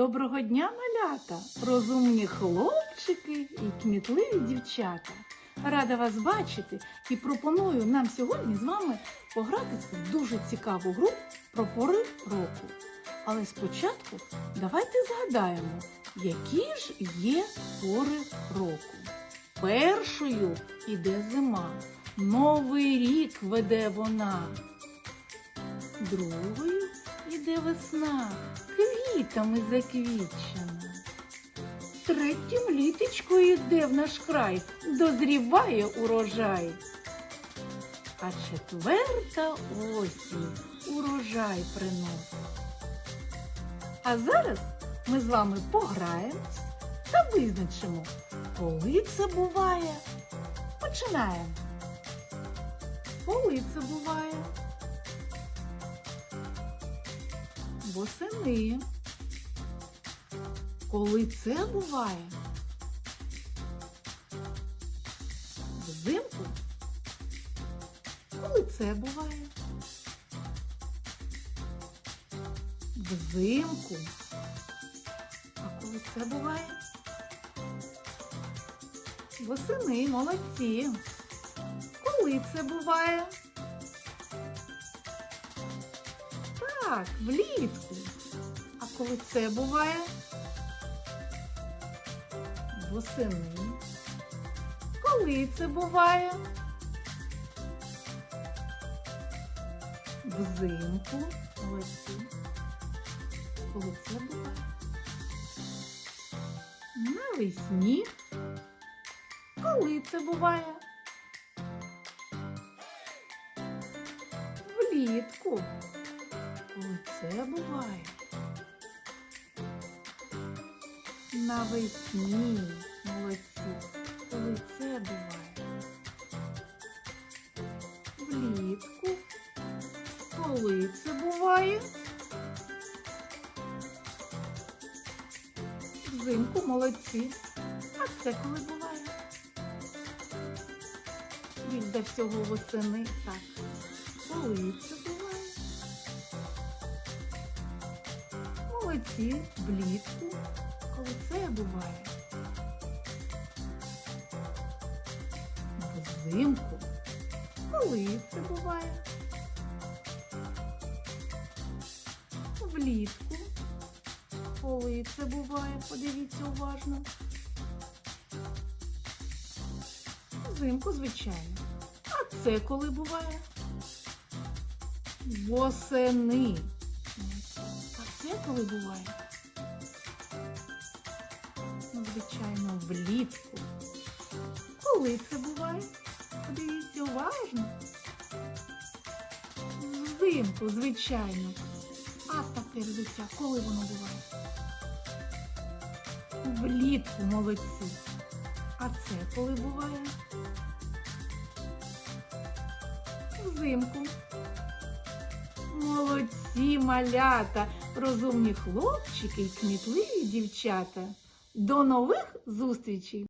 Доброго дня, малята, розумні хлопчики і кмітливі дівчата. Рада вас бачити і пропоную нам сьогодні з вами погратися в дуже цікаву гру про пори року. Але спочатку давайте згадаємо, які ж є пори року. Першою іде зима, новий рік веде вона. Другою іде весна, квітами заквітчена. Третім літочко йде в наш край, дозріває урожай. А четверта осінь урожай приносить. А зараз ми з вами пограємось та визначимо, коли це буває. Починаємо. Коли це буває? Восени. Коли це буває? Взимку? Коли це буває? Взимку. А коли це буває? Восени, молодці. Коли це буває? Так, влітку. А коли це буває? Восени. Коли це буває? Взимку. Молодці. Коли це буває? Навесні. Коли це буває? Влітку. Це буває? Навесні, молодці, коли це буває? Влітку, коли це буває? Взимку молодці. А це коли буває? Більш за всього восени. Так. Коли це буває? Молодці, влітку. Коли це буває? Взимку. Коли це буває? Влітку. Коли це буває? Подивіться уважно. Взимку, звичайно. А це коли буває? Восени. Коли буває? Ну, звичайно, влітку. Коли це буває? Подивіться уважно. Взимку, звичайно. А таке взуття, коли воно буває? Влітку молодці. А це коли буває? Взимку. Молодці малята, розумні хлопчики і кмітливі дівчата. До нових зустрічей!